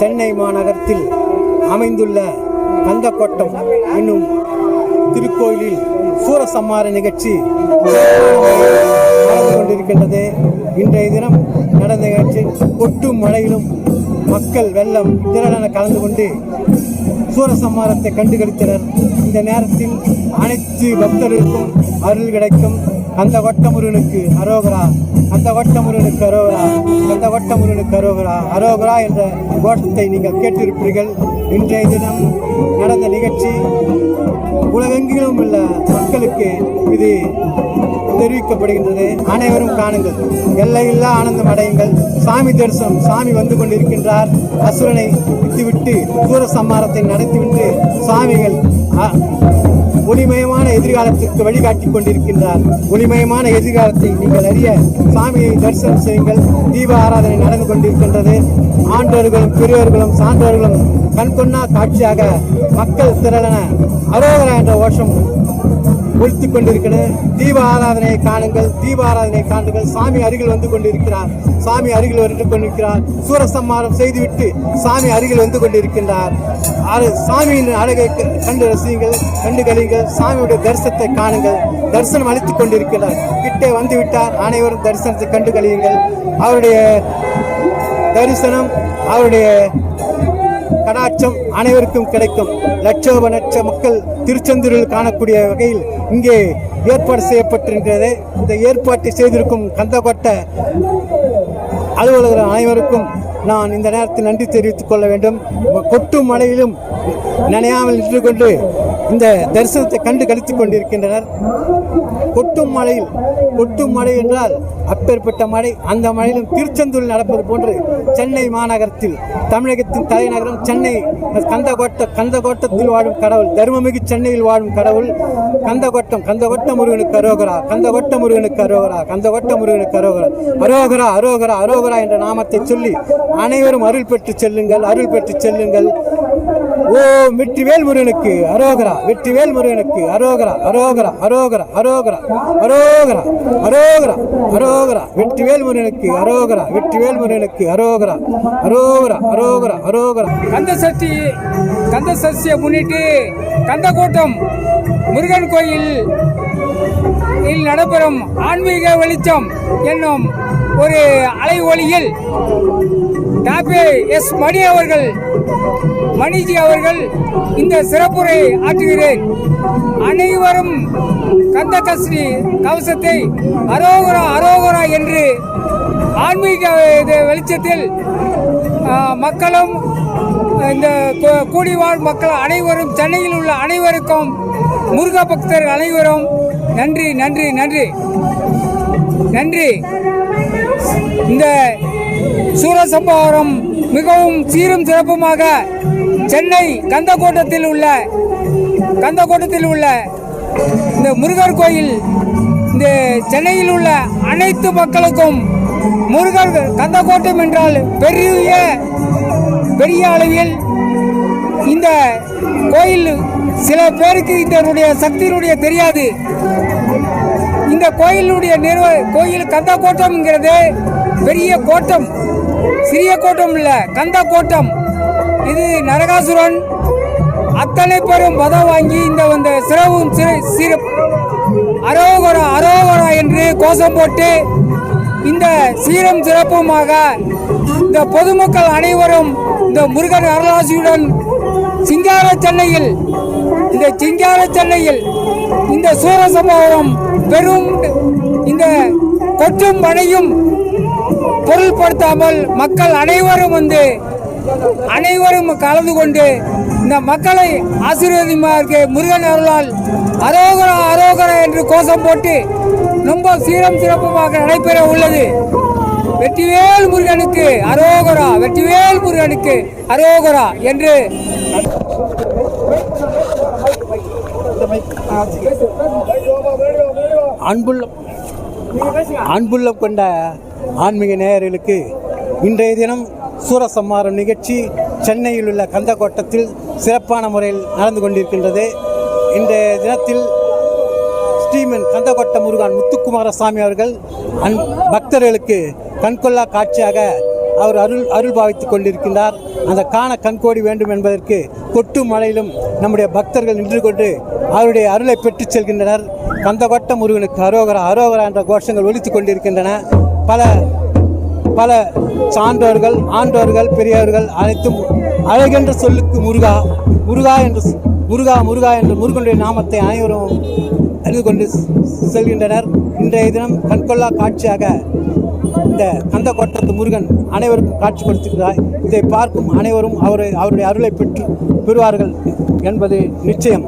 சென்னை மாநகரத்தில் அமைந்துள்ள கந்தக்கோட்டம் என்னும் திருக்கோயிலில் சூரசம்மார நிகழ்ச்சி நடந்து கொண்டிருக்கின்றது. இன்றைய தினம் நடந்த நிகழ்ச்சி கொட்டும் மழையிலும் மக்கள் வெள்ளம் திரளென கலந்து கொண்டு சூரசம்மாரத்தை கண்டுகளித்தனர். இந்த நேரத்தில் அனைத்து பக்தர்களுக்கும் அருள் கிடைக்கும். அந்த வட்டமுருகனுக்கு அரோகரா அந்த வட்டமுருகனுக்கு அரோகரா அந்த வட்டமுருகனுக்கு அரோகரா அரோகரா என்ற கோஷத்தை நீங்கள் கேட்டிருப்பீர்கள். இன்றைய தினம் நடந்த நிகழ்ச்சி உலகெங்கிலும் உள்ள மக்களுக்கு இது தெரிவிக்கப்படுகின்றது. அனைவரும் காணுங்கள். எல்லையில்லா ஆனந்தம் அடையுங்கள். சாமி தரிசனம் சாமி வந்து கொண்டிருக்கின்றார். அசுரனை விட்டுவிட்டு தூர சம்மாரத்தை நடத்திவிட்டு சாமிகள் அ- ஒளிமயமான எதிர்காலத்திற்கு வழிகாட்டி கொண்டிருக்கின்றார். ஒளிமயமான எதிர்காலத்தை நீங்கள் அறிய சாமியை தரிசனம் செய்யுங்கள். தீப ஆராதனை நடந்து கொண்டிருக்கின்றது. ஆண்டோர்களும் பெரியோர்களும் சான்றோர்களும் கண்கொண்ணா காட்சியாக மக்கள் திரளன அரோகரா என்ற ஓஷம் ஒழித்துக் கொண்டிருக்கிறது தீப ஆராதனையை காணுங்கள் தீப ஆராதனை காணுங்கள். சாமி அருகில் வந்து கொண்டிருக்கிறார். சாமி அருகில் வந்து கொண்டிருக்கிறார். சூரசம்மாரம் செய்துவிட்டு சாமி அருகில் வந்து கொண்டிருக்கின்றார். சாமியின் அழகை கண்டு ரசியுங்கள் கண்டு கழியுங்கள். சாமியுடைய தரிசனத்தை காணுங்கள். தரிசனம் அளித்துக் கொண்டிருக்கிறார். கிட்டே வந்து விட்டார் அனைவரும் தரிசனத்தை கண்டு கழியுங்கள். அவருடைய தரிசனம் அவருடைய கடாட்சம் அனைவருக்கும் கிடைக்கும். லட்சோப லட்ச மக்கள் திருச்செந்தூரில் காணக்கூடிய வகையில் இங்கே ஏற்பாடு செய்யப்பட்டிருக்கிறது. இந்த ஏற்பாட்டை செய்திருக்கும் கந்தப்பட்ட அலுவலர்கள் அனைவருக்கும் நான் இந்த நேரத்தில் நன்றி தெரிவித்துக் கொள்ள வேண்டும். கொட்டும் மழையிலும் நனையாமல் நின்று கொண்டு இந்த தரிசனத்தை கண்டு கழித்துக் கொண்டிருக்கின்றனர். கொட்டும் மழையில் கொட்டும் மழை என்றால் அப்பேற்பட்ட மழை அந்த மழையிலும் திருச்செந்தூரில் நடப்பது போன்று சென்னை மாநகரத்தில் தமிழகத்தின் தலைநகரம் சென்னை கந்தகோட்ட கந்தகோட்டத்தில் வாழும் கடவுள் தர்மமிகு சென்னையில் வாழும் கடவுள் கந்தகோட்டம் கந்தகோட்ட முருகனுக்கு அரோகரா கந்தகோட்ட முருகனுக்கு அரோகரா கந்தகோட்ட முருகனுக்கு அரோகரா அரோகரா அரோகரா அரோகரா என்ற நாமத்தை சொல்லி அனைவரும் அருள் பெற்று செல்லுங்கள் அருள் பெற்று செல்லுங்கள். ஓ வெற்றிவேல் முருகனுக்கு அரோகரா வெற்றிவேல் முருகனுக்கு அரோகரா அரோகரா அரோகரா அரோகரா அரோகரா அரோகரா அரோகரா வெற்றிவேல் முருகனுக்கு அரோகரா வெற்றிவேல் முருகனுக்கு அரோகரா அரோகரா அரோகரா அரோகரா. கந்த சஷ்டி கந்த சஷ்டியை முன்னிட்டு கந்தக்கூட்டம் முருகன் கோயில் இல் நடைபெறும் ஆன்மீக வெளிச்சம் என்னும் ஒரு அலை ஒளியில் டாபே எஸ் மணி அவர்கள் மணிஜி அவர்கள் இந்த சிறப்புரை ஆற்றுகிறேன். அனைவரும் கந்த கஸ்ரி கவசத்தை அரோகரா அரோகரா என்று ஆன்மீக இது வெளிச்சத்தில் மக்களும் இந்த கூடிவாழ் மக்கள் அனைவரும் சென்னையில் உள்ள அனைவருக்கும் முருக பக்தர்கள் அனைவரும் நன்றி நன்றி நன்றி. நன்றி. இந்த சூரசம்பவரம் மிகவும் சீரும் சிறப்புமாக சென்னை கந்தக்கோட்டத்தில் உள்ள கந்தக்கோட்டத்தில் உள்ள இந்த முருகர் கோயில் இந்த சென்னையில் உள்ள அனைத்து மக்களுக்கும் முருகர் கந்தக்கோட்டம் என்றால் பெரிய பெரிய அளவில் இந்த கோயில் சில பேருக்கு இதனுடைய சக்தியினுடைய தெரியாது. இந்த கோயிலுடைய நிறுவ கோயில் கந்தக்கோட்டம்ங்கிறது பெரிய கோட்டம் சிறிய கோட்டம் இல்லை கந்த கோட்டம். இது நரகாசுரன் அத்தனை பேரும் பதம் வாங்கி இந்த வந்த சிறவும் சிறு அரோகரா அரோகரா என்று கோஷம் போட்டு இந்த சீரம் சிறப்புமாக இந்த பொதுமக்கள் அனைவரும் இந்த முருகன் அருளாசியுடன் சிங்கார சென்னையில் இந்த சிங்கார சென்னையில் இந்த சூரசம்பவம் பெரும் இந்த கொற்றும் மழையும் பொருட்படுத்தாமல் மக்கள் அனைவரும் வந்து அனைவரும் கலந்து கொண்டு இந்த மக்களை ஆசீர்வதிமாருக்கு முருகன் அருளால் அரோகரா அரோகரா என்று கோஷம் போட்டு ரொம்ப சீரம் சிறப்புமாக நடைபெற உள்ளது. வெற்றிவேல் முருகனுக்கு அரோகரா வெற்றிவேல் முருகனுக்கு அரோகரா என்று அன்புள்ள அன்புள்ள கொண்ட ஆன்மீக நேயர்களுக்கு இன்றைய தினம் சூரசம்மாரம் நிகழ்ச்சி சென்னையில் உள்ள கந்தக்கோட்டத்தில் சிறப்பான முறையில் நடந்து கொண்டிருக்கின்றது. இன்றைய தினத்தில் ஸ்ரீமன் கந்தக்கோட்ட முருகான் முத்துக்குமார சாமி அவர்கள் அன் பக்தர்களுக்கு கண்கொள்ளா காட்சியாக அவர் அருள் அருள் பாவித்துக் கொண்டிருக்கின்றார். அந்த காண கண்கோடி வேண்டும் என்பதற்கு கொட்டு மழையிலும் நம்முடைய பக்தர்கள் நின்று கொண்டு அவருடைய அருளை பெற்றுச் செல்கின்றனர். கந்தகொட்ட முருகனுக்கு அரோகரா அரோகரா என்ற கோஷங்கள் ஒலித்துக் கொண்டிருக்கின்றன. பல பல சான்றோர்கள் ஆண்டோர்கள் பெரியவர்கள் அனைத்தும் அழகென்ற சொல்லுக்கு முருகா முருகா என்று முருகா முருகா என்று முருகனுடைய நாமத்தை அனைவரும் அறிந்து கொண்டு செல்கின்றனர். இன்றைய தினம் கண்கொள்ளா காட்சியாக இந்த கந்தக்கோட்டத்து முருகன் அனைவருக்கும் காட்சி கொடுத்திருக்கிறார். இதை பார்க்கும் அனைவரும் அவரை அவருடைய அருளை பெற்று பெறுவார்கள் என்பது நிச்சயம்.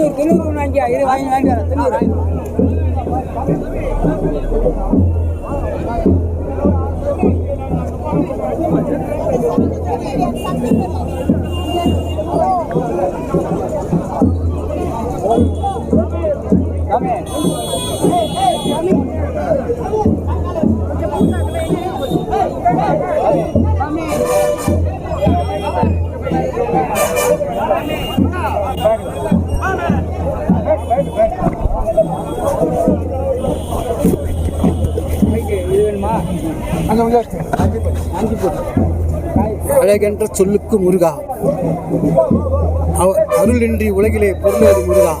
தொண்ணூறு தொண்ணூறு வாங்கியா இது வாங்கி வாங்கி வரேன் தொண்ணூறு அழகென்ற சொல்லுக்கு முருகா. அவ- அருளின்றி உலகிலே பொருளேது முருகா.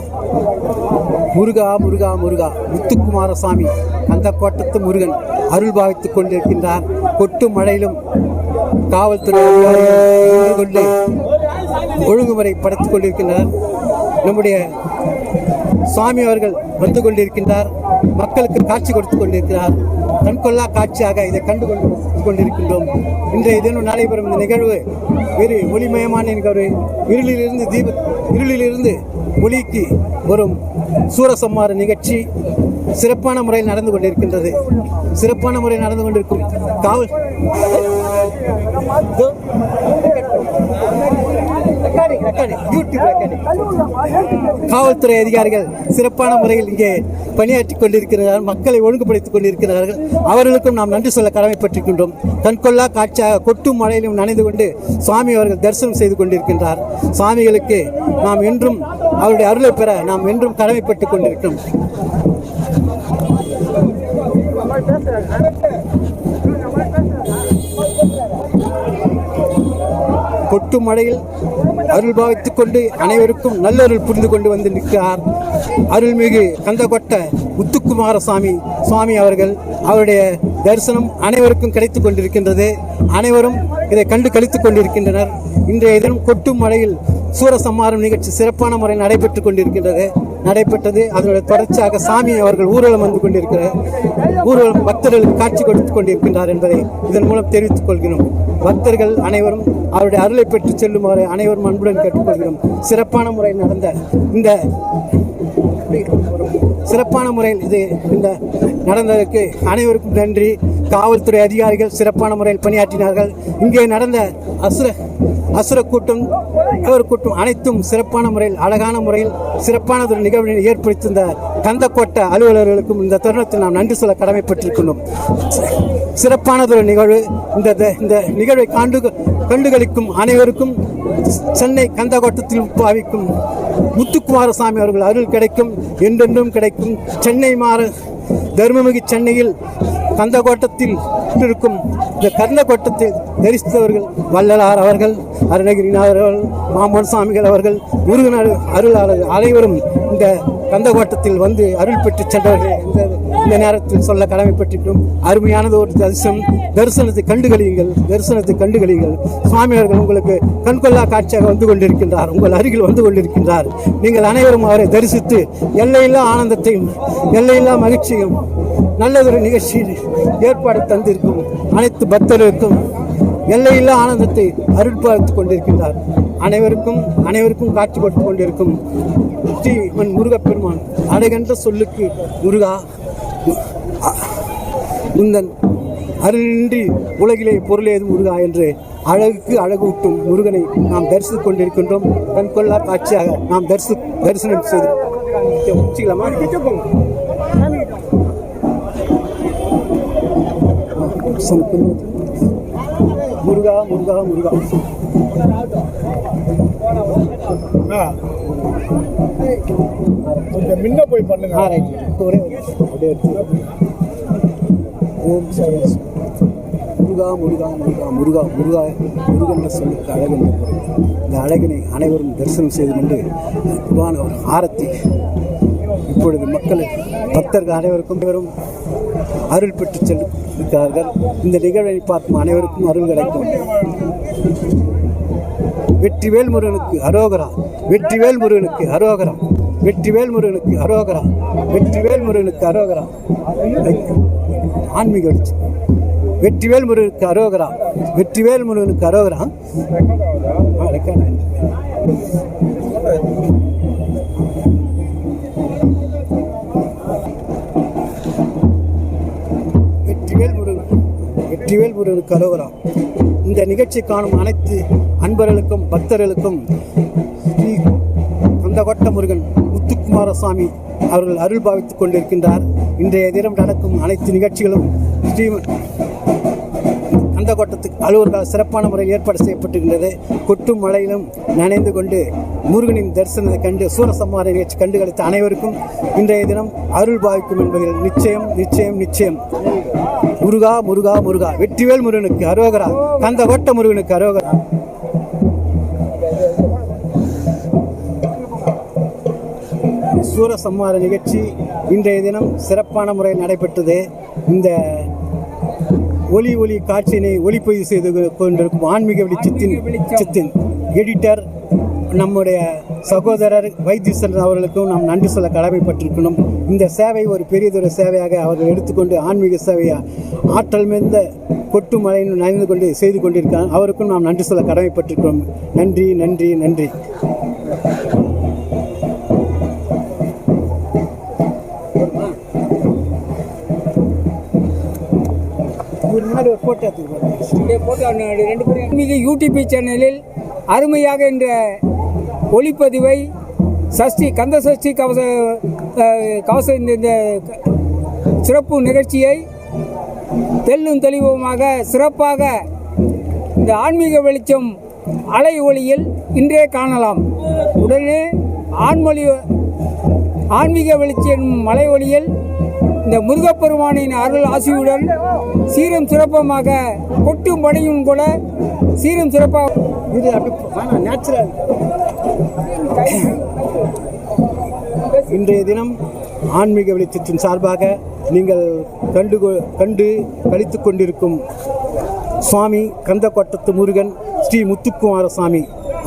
முருகா முருகா முருகா. முத்துக்குமாரசாமி அந்த கோட்டத்து முருகன் அருள் பாவித்துக் கொண்டிருக்கின்றார். கொட்டு மழையிலும் காவல்துறை அதிகாரிகள் கொண்டு ஒழுங்குமுறை படைத்துக் கொண்டிருக்கின்றனர். நம்முடைய சுவாமி அவர்கள் வந்து கொண்டிருக்கின்றார். மக்களுக்கு காட்சி கொடுத்துக் கொண்டிருக்கிறார். கண்கொள்ளா காட்சியாக இதை கண்டு கொண்டிருக்கின்றோம். இன்றைய தினம் நடைபெறும் இந்த நிகழ்வு இரு ஒளிமயமான நிகழ்வு இருளிலிருந்து தீப இருளிலிருந்து ஒளிக்கு வரும் சூரசம்மார நிகழ்ச்சி சிறப்பான முறையில் நடந்து கொண்டிருக்கின்றது. சிறப்பான முறையில் நடந்து கொண்டிருக்கும் காவல். யூடியூப் காவல்துறை அதிகாரிகள் சிறப்பான முறையில் இங்கே பணியாற்றிக் கொண்டிருக்கிறார்கள் மக்களை ஒழுங்குபடுத்திக் கொண்டிருக்கிறார்கள். அவர்களுக்கும் நாம் நன்றி சொல்ல கடமைப்பட்டிருக்கின்றோம். கண்கொள்ளா காட்சியாக கொட்டும் மழையிலும் நனைந்து கொண்டு சுவாமி அவர்கள் தரிசனம் செய்து கொண்டிருக்கின்றார். சுவாமிகளுக்கு நாம் என்றும் அவருடைய அருளை பெற நாம் என்றும் கடமைப்பட்டுக் கொண்டிருக்கிறோம். கொட்டு மழையில் அருள் பாவித்துக் கொண்டு அனைவருக்கும் நல்லருள் புரிந்து கொண்டு வந்து நிற்கிறார் அருள்மிகு கந்தகொட்ட முத்துக்குமாரசாமி சுவாமி அவர்கள். அவருடைய தரிசனம் அனைவருக்கும் கிடைத்துக் கொண்டிருக்கின்றது. அனைவரும் இதை கண்டு கழித்துக் கொண்டிருக்கின்றனர். இன்றைய தினம் கொட்டும் மழையில் சூரசம்மாரம் நிகழ்ச்சி சிறப்பான முறையில் நடைபெற்றுக் கொண்டிருக்கின்றது. நடைபெற்றது. அதனுடைய தொடர்ச்சியாக சாமி அவர்கள் ஊர்வலம் வந்து கொண்டிருக்கிற ஊர்வலம் பக்தர்களுக்கு காட்சி கொடுத்து கொண்டிருக்கின்றார் என்பதை இதன் மூலம் தெரிவித்துக் கொள்கிறோம். பக்தர்கள் அனைவரும் அவருடைய அருளை பெற்று செல்லுமாறு அனைவரும் அன்புடன் கேட்டுக்கொள்கிறோம். சிறப்பான முறையில் நடந்த இந்த சிறப்பான முறையில் இது இந்த நடந்ததற்கு அனைவருக்கும் நன்றி. காவல்துறை அதிகாரிகள் சிறப்பான முறையில் பணியாற்றினார்கள். இங்கே நடந்த அசுர அசுர கூட்டம் அவர் கூட்டம் அனைத்தும் சிறப்பான முறையில் அழகான முறையில் சிறப்பானதொரு நிகழ்வினை ஏற்படுத்தியிருந்த கந்தக்கோட்ட அலுவலர்களுக்கும் இந்த தருணத்தில் நாம் நன்றி சொல்ல கடமைப்பட்டிருக்கின்றோம். சிறப்பானதொரு நிகழ்வு இந்த த- இந்த நிகழ்வை காண்டு கண்டுகளிக்கும் அனைவருக்கும் சென்னை கந்தகோட்டத்தில் பாவிக்கும் முத்துக்குமாரசாமி அவர்கள் அருள் கிடைக்கும் என்றென்றும் கிடைக்கும். சென்னை மாற தர்மமிகு சென்னையில் கந்தகோட்டத்தில் இருக்கும் இந்த கந்தகோட்டத்தில் தரிசித்தவர்கள் வள்ளலார் அவர்கள் அருணகிரிநாதர் அவர்கள் மாமன் சாமிகள் அவர்கள் முருகன் அருள் அருளாளர் அனைவரும் இந்த கந்தகோட்டத்தில் வந்து அருள் பெற்று சென்றவர்கள். இந்த இந்த நேரத்தில் சொல்ல கடமைப்பட்டிருக்கிறோம் அருமையானது ஒரு தரிசனம் தரிசனத்தை கண்டுகளியுங்கள் தரிசனத்தை கண்டுகளியுங்கள். சுவாமியார்கள் உங்களுக்கு கண்கொள்ளா காட்சியாக வந்து கொண்டிருக்கின்றார் உங்கள் அருகில் வந்து கொண்டிருக்கின்றார். நீங்கள் அனைவரும் அவரை தரிசித்து எல்லையில்லா ஆனந்தத்தையும் எல்லையில்லா மகிழ்ச்சியும் நல்லதொரு நிகழ்ச்சியில் ஏற்பாடு தந்திருக்கும் அனைத்து பக்தர்களுக்கும் எல்லையில்லா ஆனந்தத்தை அருட்பார்த்து கொண்டிருக்கின்றார். அனைவருக்கும் அனைவருக்கும் காட்சி கொடுத்து கொண்டிருக்கும் ஸ்ரீ முருகப்பெருமான் அடைகின்ற சொல்லுக்கு முருகா. முந்தன் அருளின்றி உலகிலே பொருளேது முருகா என்று அழகுக்கு அழகூட்டும் முருகனை நாம் தரிசித்துக் கொண்டிருக்கின்றோம். கண்கொள்ளா காட்சியாக நாம் தரிசி தரிசனம் செய்து வச்சுக்கலாமா முருகா முருகா முருகா. கொஞ்சம் முன்ன போய் பண்ணுங்க. ரைட். ஒரே அப்படியே ஓம் முருகா முருகா முருகா முருகா முருகா முருகன் சொல்லுக்கு அழகன் இந்த அழகினை அனைவரும் தரிசனம் செய்து கொண்டு அற்புதமான ஒரு ஆரத்தி இப்பொழுது மக்கள் பக்தர்கள் அனைவருக்கும் பெரும் அருள் பெற்று செல்லிருக்கிறார்கள் இந்த நிகழ்வை பார்க்கும் அனைவருக்கும் அருள் கிடைக்கும். வெற்றிவேல் முருகனுக்கு அரோகரா வெற்றி முருகனுக்கு அரோகரா வெற்றி முருகனுக்கு அரோகரா வெற்றிவேல் முருகனுக்கு அரோகரா. ஆன்மீக வெளிச்சம் வெற்றிவேல் முருகனுக்கு அரோகரா. வெற்றிவேல் முருகனுக்கு அரோகரா வெற்றிவேல் முருகனுக்கு அரோகரா இந்த நிகழ்ச்சி காணும் அனைத்து அன்பர்களுக்கும் பக்தர்களுக்கும் ஸ்ரீ கந்தகொட்ட முருகன் முத்துக்குமாரசாமி அவர்கள் அருள் பாவித்துக் கொண்டிருக்கின்றார். இன்றைய தினம் நடக்கும் அனைத்து நிகழ்ச்சிகளும் ஸ்ரீமன் கந்தகோட்டத்துக்கு அலுவலர்கள் சிறப்பான முறையில் ஏற்பாடு செய்யப்பட்டிருக்கிறது கொட்டும் மழையிலும் நனைந்து கொண்டு முருகனின் தரிசனத்தை கண்டு சூரசம்மார நிகழ்ச்சி கண்டுகளித்த அனைவருக்கும் இன்றைய தினம் அருள் பாவிக்கும் என்பதில் நிச்சயம் நிச்சயம் நிச்சயம். முருகா முருகா முருகா. வெற்றிவேல் முருகனுக்கு அரோகரா. கந்தகோட்ட முருகனுக்கு அரோகரா. சூரசம்மார நிகழ்ச்சி இன்றைய தினம் சிறப்பான முறையில் நடைபெற்றது. இந்த ஒலி ஒலி காட்சியினை ஒளிப்பதிவு செய்து கொண்டிருக்கும் ஆன்மீக வெளிச்சத்தின் சித்தின் எடிட்டர் நம்முடைய சகோதரர் வைத்தீஸ்வரன் அவர்களுக்கும் நாம் நன்றி சொல்ல கடமைப்பட்டிருக்கணும். இந்த சேவை ஒரு பெரியதொரு சேவையாக அவர்கள் எடுத்துக்கொண்டு ஆன்மீக சேவையை ஆற்றல் மிகுந்த கொட்டு மழையின் நனைந்து கொண்டு செய்து கொண்டிருக்காங்க. அவருக்கும் நாம் நன்றி சொல்ல கடமைப்பட்டிருக்கிறோம். நன்றி நன்றி நன்றி. ஒரு ஒரு போட்டோ எடுத்துக்கிறோம் போட்டோ ரெண்டு பேரும் மிக யூடிபி சேனலில் அருமையாக இந்த ஒளிப்பதிவை சஷ்டி கந்த சஷ்டி கவச கவச இந்த இந்த சிறப்பு நிகழ்ச்சியை தெல்லும் தெளிவுமாக சிறப்பாக இந்த ஆன்மீக வெளிச்சம் அலை ஒளியில் இன்றே காணலாம். உடனே ஆன்மொழி ஆன்மீக வெளிச்சம் மலை ஒளியில் இந்த முருகப்பெருமானின் அருள் ஆசியுடன் சீரும் சிறப்பமாக கொட்டும் பணியும் கூட சீரும் சிறப்பாக இது நேச்சுரல் இன்றைய தினம் ஆன்மீக வெளிச்சத்தின் சார்பாக நீங்கள் கண்டு கண்டு கழித்து கொண்டிருக்கும் சுவாமி கந்தக்கோட்டத்து முருகன் ஸ்ரீ முத்துக்குமார சுவாமி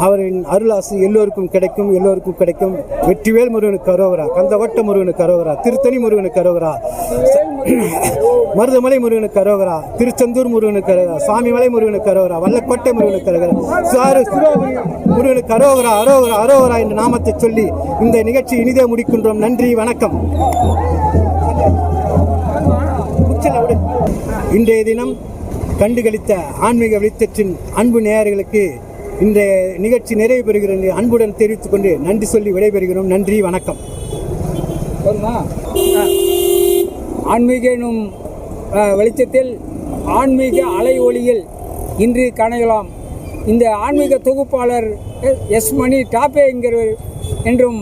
அவரின் அருளாசி எல்லோருக்கும் கிடைக்கும் எல்லோருக்கும் கிடைக்கும். வெற்றிவேல் முருகனுக்கு அரோகரா கந்தவட்ட முருகனுக்கு கரோகரா திருத்தணி முருகனுக்கு கரோகரா மருதமலை முருகனுக்கு கரோகரா திருச்செந்தூர் முருகனுக்கு கரோகரா சாமிமலை முருகனுக்கு அரோகரா வல்லக்கோட்டை முருகனுக்கு அரோகரா சாரு முருகனுக்கு கரோகரா அரோகரா அரோகரா என்ற நாமத்தை சொல்லி இந்த நிகழ்ச்சி இனிதே முடிக்கின்றோம். நன்றி வணக்கம். இன்றைய தினம் கண்டுகளித்த ஆன்மீக வெளிச்சத்தின் அன்பு நேயர்களுக்கு இந்த நிகழ்ச்சி நிறைவு பெறுகிறது அன்புடன் தெரிவித்துக் கொண்டு நன்றி சொல்லி விடைபெறுகிறோம். நன்றி வணக்கம். ஆன்மீக எனும் வெளிச்சத்தில் ஆன்மீக அலை ஒளியில் இன்று காணலாம். இந்த ஆன்மீக தொகுப்பாளர் எஸ் மணி டாப்பே என்கிறவர் என்றும்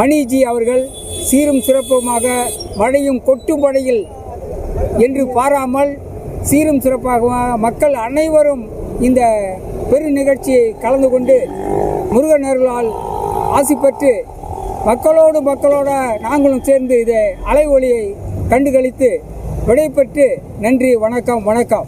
மணிஜி அவர்கள் சீரும் சிறப்புமாக மழையும் கொட்டும் படையில் என்று பாராமல் சீரும் சிறப்பாக மக்கள் அனைவரும் இந்த பெரு நிகழ்ச்சியை கலந்து கொண்டு முருகன் அருளால் ஆசி பெற்று மக்களோடு மக்களோட நாங்களும் சேர்ந்து இதை அலை ஒளியை கண்டுகளித்து விடைபெற்று நன்றி வணக்கம் வணக்கம்.